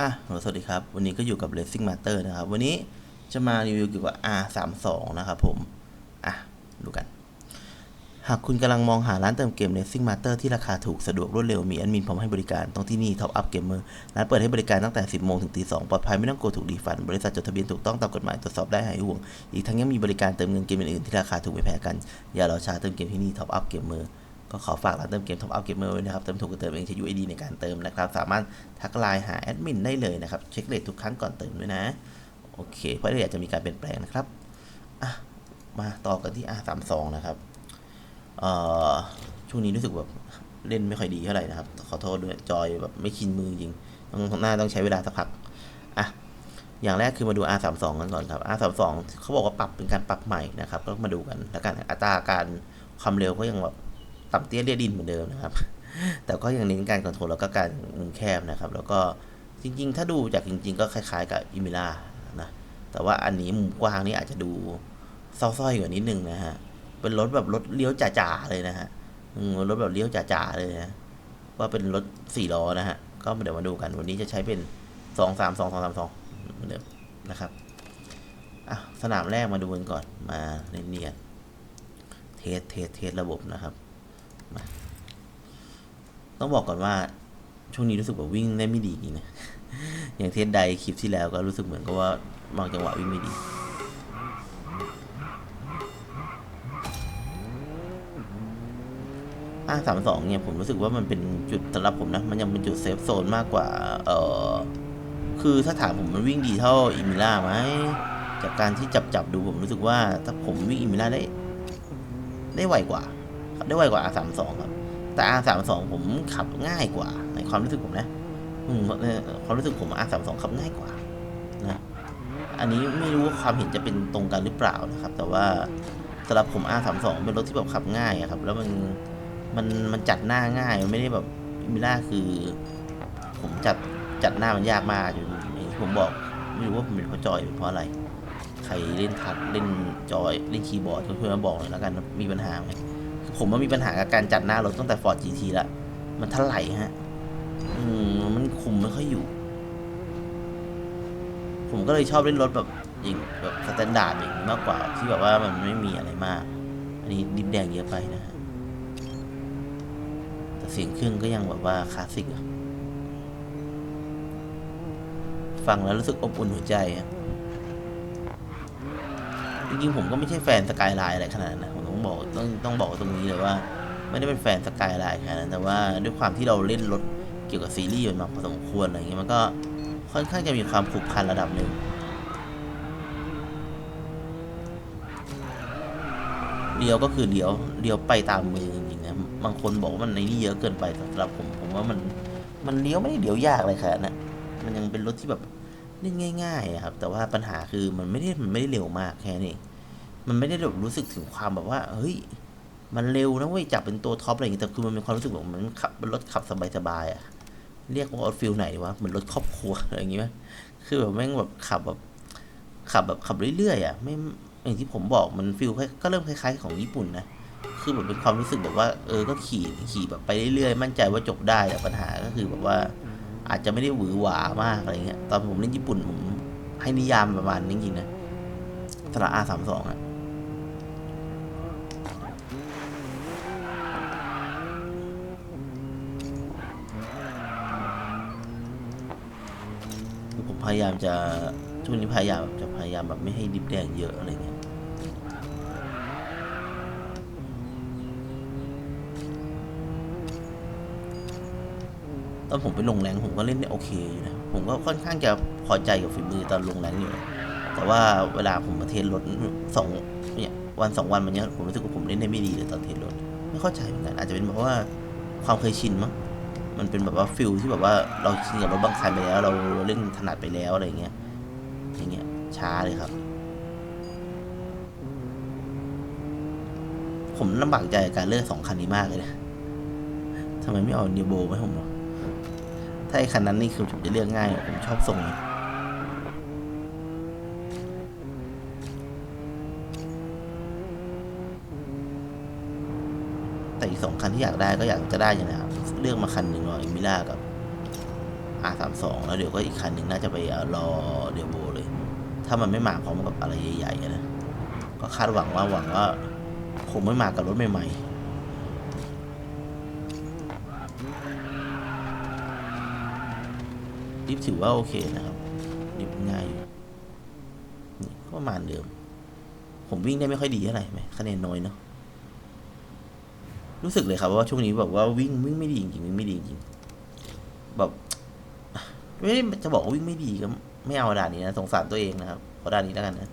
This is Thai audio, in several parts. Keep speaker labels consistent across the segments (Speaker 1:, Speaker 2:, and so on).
Speaker 1: อะสวัสดีครับ วันนี้ก็อยู่กับ Racing Master นะครับ วันนี้จะมารีวิวเกี่ยวกับ R32 นะครับผม อะ ดูกัน หากคุณกำลังมองหาร้านเติมเกม Racing Master ที่ราคาถูกสะดวกรวดเร็วมีแอดมินพร้อมให้บริการต้องที่นี่ Top Up Gamer ร้านเปิดให้บริการตั้งแต่ 10 โมงถึงตี2ปลอดภัยไม่ต้องกลัวถูกรีฟัน บริษัทจดทะเบียนถูกต้องตามกฎหมายตรวจสอบได้หายห่วง อีกทั้งยังมีบริการเติมเงินเกมอื่นๆที่ราคาถูกไม่แพ้กันอย่ารอช้าเติมเกมที่นี่ Top Up Gamer ก็ขอฝากร้านเติมเกม Top Up Gamer ไว้นะครับ เติมถูกก็เติมเองใช้ UID ในการเติมนะครับ สามารถทักไลน์หาแอดมินได้เลยนะครับ เช็คเรททุกครั้งก่อนเติมด้วยนะ โอเค เพราะเดี๋ยวจะมีการเปลี่ยนแปลงนะครับอะมาต่อกันที่ R32 นะครับเอ่อช่วงนี้รู้สึกแบบเล่นไม่ค่อยดีเท่าไหร่นะครับ ขอโทษด้วยจอยแบบไม่ชินมือจริงต้องหน้าต้องใช้เวลาสักพักอะอย่างแรกคือมาดู R32 กันก่อนครับ R32 เขาบอกว่าปรับเป็นการปรับใหม่นะครับ ก็มาดูกันแล้วกันอัตราการความเร็วก็ยังแบบ ต่ำเตี้ยเรียดินเหมือนเดิมนะครับ แต่ก็ยังเน้นการคอนโทรลแล้วก็การมุมแคบนะครับ แล้วก็จริง ๆ ถ้าดูจากจริง ๆ ก็คล้าย ๆ กับอิมิล่านะแต่ว่าอันนี้มุมกว้างนี่อาจจะดูเศร้าๆกว่านิดนึงนะฮะเป็นรถแบบรถเลี้ยวจ๋าๆเลยนะฮะอืมรถแบบเลี้ยวจ๋าๆเลยนะว่าเป็นรถสี่ล้อนะฮะก็เดี๋ยวมาดูกันวันนี้จะใช้เป็นสองสามสองสองสามสองเหมือนเดิมนะครับอะสนามแรกมาดูกันก่อนมาเนียนๆเทสเทสเทสระบบนะครับ ต้องบอกก่อนว่าช่วงนี้รู้สึกว่าวิ่งได้ไม่ดีนะ อย่างเทสใดคลิปที่แล้วก็รู้สึกเหมือนกับว่าบางจังหวะวิ่งไม่ดีอาสามสองเนี่ยผมรู้สึกว่ามันเป็นจุดสำหรับผมนะ มันยังเป็นจุดเซฟโซนมากกว่า เออคือถ้าถามผมมันวิ่งดีเท่าอิมิล่าไหมจากการที่จับจับดูผมรู้สึกว่าถ้าผมวิ่งอิมิล่าได้ ได้ไวกว่า ได้ไวกว่า R สามสองครับ แต่ R สามสองผมขับง่ายกว่า ในความรู้สึกผมนะอืมความรู้สึกผม R สามสองขับง่ายกว่านะอันนี้ไม่รู้ว่าความเห็นจะเป็นตรงกันหรือเปล่านะครับ แต่ว่าสำหรับผม R สามสองเป็นรถที่แบบขับง่ายอะครับ แล้วมันมันมันจัดหน้าง่ายมันไม่ได้แบบมิล่าคือ ผมจัดจัดหน้ามันยากมากอยู่างที่ผมบอกไม่รู้ว่าผมเป็นเพราะจอยหรือเพราะอะไร ใครเล่นทัดเล่นจอยเล่นคีย์บอร์ดเพื่อนๆมาบอกหน่อยแล้วกันมีปัญหาไหม ผมว่ามีปัญหากับการจัดหน้ารถตั้งแต่ Ford GT ละมันถลายฮะ อืม มันคุมไม่ค่อยอยู่ ผมก็เลยชอบเล่นรถแบบอย่างแบบสแตนดาร์ดอย่างนี้มากกว่า ที่แบบว่ามันไม่มีอะไรมาก อันนี้ดิบแดงเยอะไปนะฮะ แต่เสียงเครื่องก็ยังแบบว่าคลาสสิกอะฟังแล้วรู้สึกอบอุ่นหัวใจอะจริงๆผมก็ไม่ใช่แฟนสกายไลน์อะไรขนาดนั้นนะผม ต้องบอกต้องต้องบอกตรงนี้เลยว่า ไม่ได้เป็นแฟนสกายไลน์ขนาดนั้นแต่ว่าด้วยความที่เราเล่นรถเกี่ยวกับซีรีส์มันมาพอสมควรอะไรเงี้ยมันก็ค่อนข้างจะมีความผูกพันระดับหนึ่งเลี้ยวก็คือเลี้ยวเลี้ยวไปตามมือจริงๆนะบางคนบอกว่ามันในนี่เยอะเกินไปสำหรับผมผมว่ามันมันเลี้ยวไม่ได้เลี้ยวยากเลยขนาดนั้นมันยังเป็นรถที่แบบเล่นง่ายๆอะครับ แต่ว่าปัญหาคือมันไม่ได้มันไม่ได้เร็วมากแค่นี้นเอง มันไม่ได้แบบรู้สึกถึงความแบบว่าเฮ้ยมันเร็วนะเว้ยจับเป็นตัวท็อปอะไรอย่างเงี้ยแต่คือมันมีความรู้สึกแบบมันขับรถขับสบายๆอะเรียกว่ารถฟิลไหนวะเหมือนรถครอบครัวอะไรอย่างงี้ไหมคือแบบแม่งแบบขับแบบขับแบบขับเรื่อยๆอะไม่อย่างที่ผมบอกมันฟิลก็เริ่มคล้ายๆของญี่ปุ่นนะคือแบบเป็นความรู้สึกแบบว่า เออก็ขี่ขี่แบบไปเรื่อยๆมั่นใจว่าจบได้แต่ปัญหาก็คือแบบว่า อาจจะไม่ได้หวือหวามากอะไรเงี้ยตอนผมเล่นญี่ปุ่นผมให้นิยามประมาณนี้จริงๆนะสระอาสามสองอะ คือผม พยายามจะช่วงนี้พยายามจะพยายามแบบไม่ให้ดิบแดงเยอะอะไรเงี้ยตอนผมไปลงแรงผมก็เล่นได้โอเคอยู่นะ ผมก็ค่อนข้างจะพอใจกับฝีมือตอนลงแรงอยู่ แต่ว่าเวลาผมมาเทรนรถสองเนี่ยวันสองวันมันเนี้ยผมรู้สึกว่าผมเล่นได้ไม่ดีเลยตอนเทรนรถ ไม่เข้าใจเหมือนกันอาจจะเป็นเพราะว่าความเคยชินมั้ง มันเป็นแบบว่าฟิลที่แบบว่าเราชินกับรถบางคันไปแล้ว เราเล่นถนัดไปแล้วอะไรเงี้ยอย่างเงี้ยช้าเลยครับ ผมลำบากใจกับการเลือกสองคันนี้มากเลยนะทำไมไม่เอาเนโบมาให้ผมวะถ้าไอ้คันนั้นนี่คือผมจะเลือกง่าย ผมชอบทรงแต่อีกสองคันที่อยากได้ก็อยากจะได้อย่างนะครับ เลือกมาคันหนึ่งรออิมิล่ากับ R32 แล้วเดี๋ยวก็อีกคันหนึ่งน่าจะไปเอารอเดโวเลย ถ้ามันไม่มาพร้อมกับอะไรใหญ่ๆนะ ก็คาดหวังว่าหวังว่าคงไม่มากับรถใหม่ๆดิฟถือว่าโอเคนะครับดิฟง่ายอยู่นี่ก็ประมาณเดิม ผมวิ่งได้ไม่ค่อยดีเท่าไหร่ไหมคะแนนน้อยเนาะ รู้สึกเลยครับว่าช่วงนี้แบบว่าวิ่งวิ่งไม่ดีจริงวิ่งไม่ดีจริงแบบไม่จะบอกว่าวิ่งไม่ดีก็ไม่เอาด่านนี้นะสงสารตัวเองนะครับขอด่านนี้แล้วกันนะ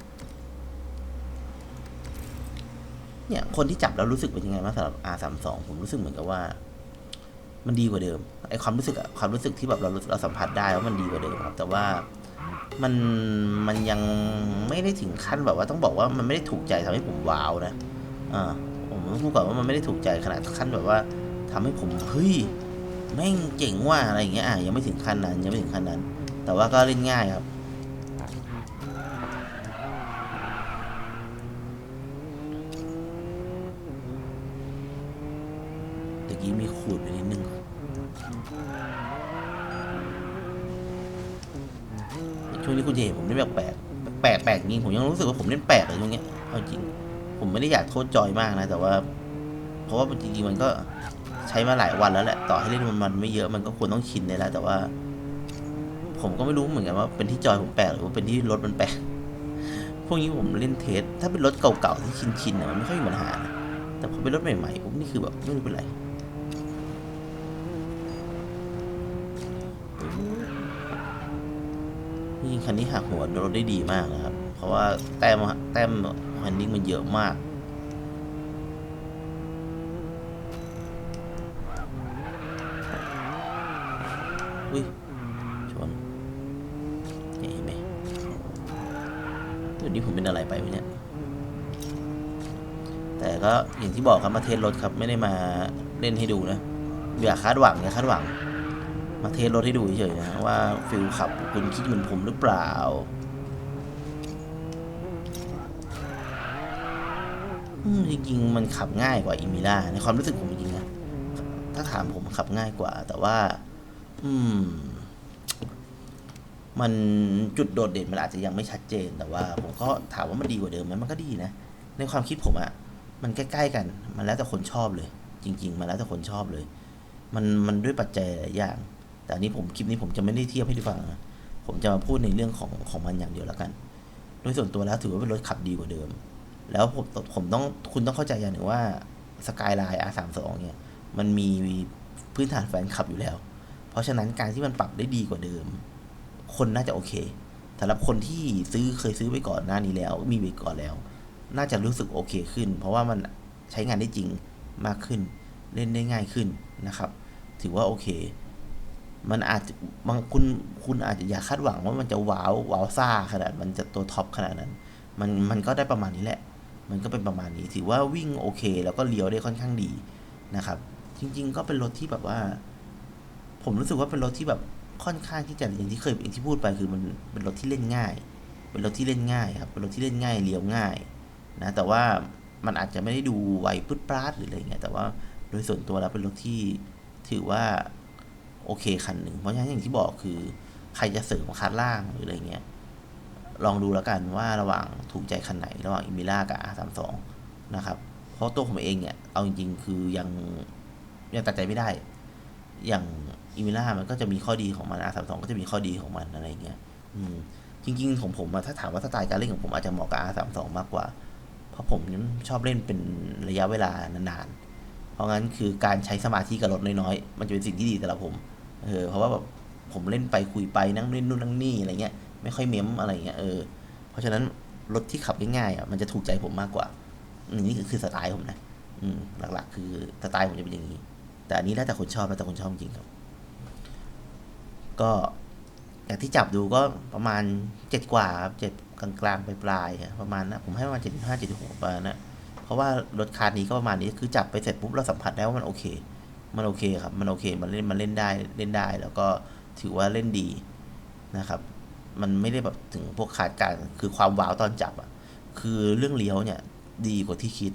Speaker 1: เนี่ยคนที่จับแล้วรู้สึกเป็นยังไงบ้างสำหรับ R32 ผมรู้สึกเหมือนกับว่า มันดีกว่าเดิมไอความรู้สึกอะความรู้สึกที่แบบเราเราสัมผัสได้ว่ามันดีกว่าเดิมครับ แต่ว่ามันมันยังไม่ได้ถึงขั้นแบบว่าต้องบอกว่ามันไม่ได้ถูกใจทำให้ผมว้าวนะอ่า ผมต้องพูดก่อนว่ามันไม่ได้ถูกใจขนาดขั้นแบบว่าทำให้ผมเฮ้ยแม่งเจ๋งว่าอะไรอย่างเงี้ยอะยังไม่ถึงขั้นนั้นยังไม่ถึงขั้นนั้น แต่ว่าก็เล่นง่ายครับตะกี้มีขูดไปนิดนึงช่วงนี้คุณเจเห็นผมเล่นแปลกแปลกแปลกจริงผมยังรู้สึกว่าผมเล่นแปลกเลยช่วงเนี้ยเอาจริง ผมไม่ได้อยากโทษจอยมากนะ แต่ว่า เพราะว่าจริงๆมันก็ใช้มาหลายวันแล้วแหละต่อให้เล่นมันมันไม่เยอะมันก็ควรต้องชินได้แล้วแต่ว่า ผมก็ไม่รู้เหมือนกันว่าเป็นที่จอยผมแปลกหรือว่าเป็นที่รถมันแปลกพวกนี้ผมเล่นเทส ถ้าเป็นรถเก่าๆที่ชินๆนะมันไม่ค่อยมีปัญหานะแต่พอเป็นรถใหม่ๆผมนี่คือแบบไม่รู้เป็นไรจริงคันนี้หักหัวรถได้ดีมากนะครับ ราะว่าแต้มแต้มฮันดิ้งมันเยอะมาก อุ้ยชนเนี่เห็นไหมตัวนี้ผมเป็นอะไรไปวะเนี่ย แต่ก็อย่างที่บอกครับมาเทสรถครับไม่ได้มาเล่นให้ดูนะ อย่าคาดหวังอย่าคาดหวัง มาเทสรถให้ดูเฉยๆนะว่าฟิลขับคุณคิดเหมือนผมหรือเปล่า อืม จริงๆมันขับง่ายกว่าอิมิล่าในความรู้สึกผมจริงๆนะถ้าถามผมขับง่ายกว่า แต่ว่า อืม มันจุดโดดเด่นมันอาจจะยังไม่ชัดเจน แต่ว่า ผมก็ถามว่ามันดีกว่าเดิมไหมมันก็ดีนะ ในความคิดผมอะมันใกล้ๆกัน มันแล้วแต่คนชอบเลย จริง ๆ มันแล้วแต่คนชอบเลย มันมันด้วยปัจจัยหลายอย่าง แต่อันนี้ผมคลิปนี้ผมจะไม่ได้เทียบให้ดูฟังนะผมจะมาพูดในเรื่องของของมันอย่างเดียวแล้วกัน โดยส่วนตัวแล้วถือว่าเป็นรถขับดีกว่าเดิม แล้วผมผมต้องคุณต้องเข้าใจอย่างหนึ่งว่าสกายไลน์ R32 เนี่ยมันมีพื้นฐานแฟนคลับอยู่แล้ว เพราะฉะนั้นการที่มันปรับได้ดีกว่าเดิม คนน่าจะโอเคสำหรับคนที่ซื้อเคยซื้อไปก่อนหน้านี้แล้ว มีไปก่อนแล้ว น่าจะรู้สึกโอเคขึ้น เพราะว่ามันใช้งานได้จริงมากขึ้น เล่นได้ง่ายขึ้นนะครับ ถือว่าโอเค มันอาจจะบางคุณคุณอาจจะอยากคาดหวังว่ามันจะว้าวว้าวซ่าขนาดมันจะตัวท็อปขนาดนั้น มันมันก็ได้ประมาณนี้แหละ มันก็เป็นประมาณนี้ถือว่าวิ่งโอเค แล้วก็เลี้ยวได้ค่อนข้างดีนะครับ จริง ๆ ก็เป็นรถที่แบบว่า ผมรู้สึกว่าเป็นรถที่แบบค่อนข้างที่จะอย่างที่เคยอย่างที่พูดไปคือมันเป็นรถที่เล่นง่าย เป็นรถที่เล่นง่ายครับเป็นรถที่เล่นง่ายเลี้ยวง่ายนะแต่ว่ามันอาจจะไม่ได้ดูไวพึดปราดหรืออะไรเงี้ยแต่ว่าโดยส่วนตัวแล้วเป็นรถที่ถือว่าโอเคคันหนึ่งเพราะฉะนั้นอย่างที่บอกคือใครจะเสริมคันล่างหรืออะไรเงี้ย ลองดูแล้วกันว่าระหว่างถูกใจคันไหน ระหว่างอิมิล่ากับ R32 นะครับเพราะตัวผมเองเนี่ย เอาจริงๆ คือยังยังตัดใจไม่ได้ อย่างอิมิล่ามันก็จะมีข้อดีของมัน R32 ก็จะมีข้อดีของมันอะไรเงี้ยอืมจริงๆของผมอะถ้าถามว่าสไตล์การเล่นของผมอาจจะเหมาะกับ R32 มากกว่า เพราะผมชอบเล่นเป็นระยะเวลานานๆ เพราะงั้นคือการใช้สมาธิกับรถน้อยๆ มันจะเป็นสิ่งที่ดีสำหรับผม เออ เพราะว่าแบบผมเล่นไปคุยไปนั่งเล่นนู่นนั่งนี่อะไรเงี้ย ไม่ค่อยเม้มอะไรเงี้ยเออเพราะฉะนั้นรถที่ขับง่ายๆอะมันจะถูกใจผมมากกว่าอืมนี่คือสไตล์ผมนะอืมหลักๆ คือสไตล์ผมจะเป็นอย่างนี้ แต่อันนี้แล้วแต่คนชอบแล้วแต่คนชอบจริงครับ ก็อย่างที่จับดูก็ประมาณเจ็ดกว่าครับเจ็ดกลางๆปลายๆประมาณนะผมให้ประมาณเจ็ดห้าเจ็ดหกประมาณนะเพราะว่ารถคาร์นี้ก็ประมาณนี้คือจับไปเสร็จปุ๊บเราสัมผัสได้ว่ามันโอเค มันโอเคครับ มันโอเคมันเล่นมันเล่นได้เล่นได้ แล้วก็ถือว่าเล่นดีนะครับ มันไม่ได้แบบถึงพวกขาดการคือความว้าวตอนจับอะคือเรื่องเลี้ยวเนี่ยดีกว่าที่คิด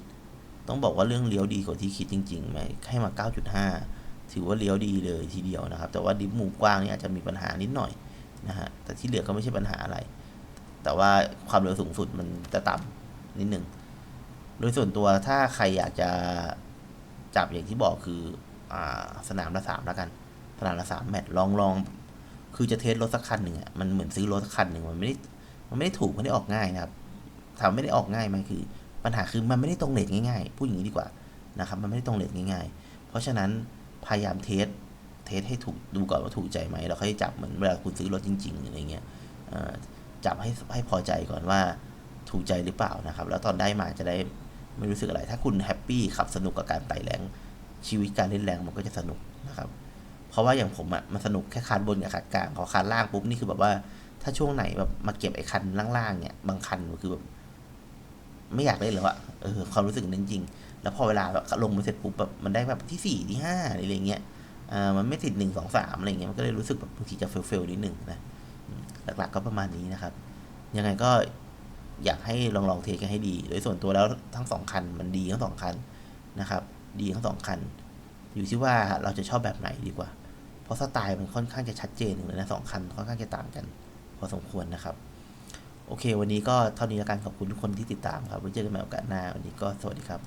Speaker 1: ต้องบอกว่าเรื่องเลี้ยวดีกว่าที่คิดจริงๆไหมให้มา 9.5 ถือว่าเลี้ยวดีเลยทีเดียวนะครับ แต่ว่าดิฟมุมกว้างนี่อาจจะมีปัญหานิดหน่อยนะฮะแต่ที่เหลือก็ไม่ใช่ปัญหาอะไร แต่ว่าความเร็วสูงสุดมันจะต่ำนิดหนึ่งโดยส่วนตัวถ้าใครอยากจะจับอย่างที่บอกคืออสนามละสามแล้วกัน สนามละสามแมตช์ลองลอง คือจะเทสรถสักคันหนึ่งอะมันเหมือนซื้อรถสักคันหนึ่งมันไม่ได้มันไม่ได้ถูกไม่ได้ออกง่ายนะครับถามไม่ได้ออกง่ายไหมคือ ปัญหาคือมันไม่ได้ตรงเลทง่ายๆพูดอย่างนี้ดีกว่านะครับ มันไม่ได้ตรงเลทง่าย ๆ เพราะฉะนั้นพยายามเทสเทสให้ถูกดูก่อนว่าถูกใจไหมแล้วค่อยจับเหมือนเวลาคุณซื้อรถจริงๆอะไรเงี้ยจับให้ให้พอใจก่อนว่าถูกใจหรือเปล่านะครับ แล้วตอนได้มาจะได้ไม่รู้สึกอะไร ถ้าคุณแฮปปี้ขับสนุกกับการไต่แรงชีวิตการเล่นแรงมันก็จะสนุกนะครับ เพราะว่าอย่างผมอะมันสนุกแค่คันบนกับคันกลางพอคันล่างปุ๊บนี่คือแบบว่า ถ้าช่วงไหนแบบมาเก็บไอ้คันล่างๆเนี่ยบางคันมันคือแบบไม่อยากเล่นแล้วอะเออความรู้สึกนั้นจริง แล้วพอเวลาแบบลงมาเสร็จปุ๊บแบบมันได้แบบที่สี่ที่ห้าอะไรเงี้ยอ่ามันไม่ติดหนึ่งสองสามอะไรเงี้ยมันก็เลยรู้สึกแบบบางทีจะเฟลเฟลนิดหนึ่งนะหลักๆก็ประมาณนี้นะครับ ยังไงก็อยากให้ลองลองเทสกันให้ดี โดยส่วนตัวแล้วทั้งสองคันมันดีทั้งสองคันนะครับ ดีทั้งสองคัน อยู่ที่ว่าเราจะชอบแบบไหนดีกว่า ราะสไตล์มันค่อนข้างจะชัดเจนเลยนะสองคันค่อนข้างจะต่างกัน พอสมควรนะครับ โอเค วันนี้ก็เท่านี้แล้วกันขอบคุณทุกคนที่ติดตามครับไว้เจอกันใหม่โอกาสหน้าวันนี้ก็สวัสดีครับ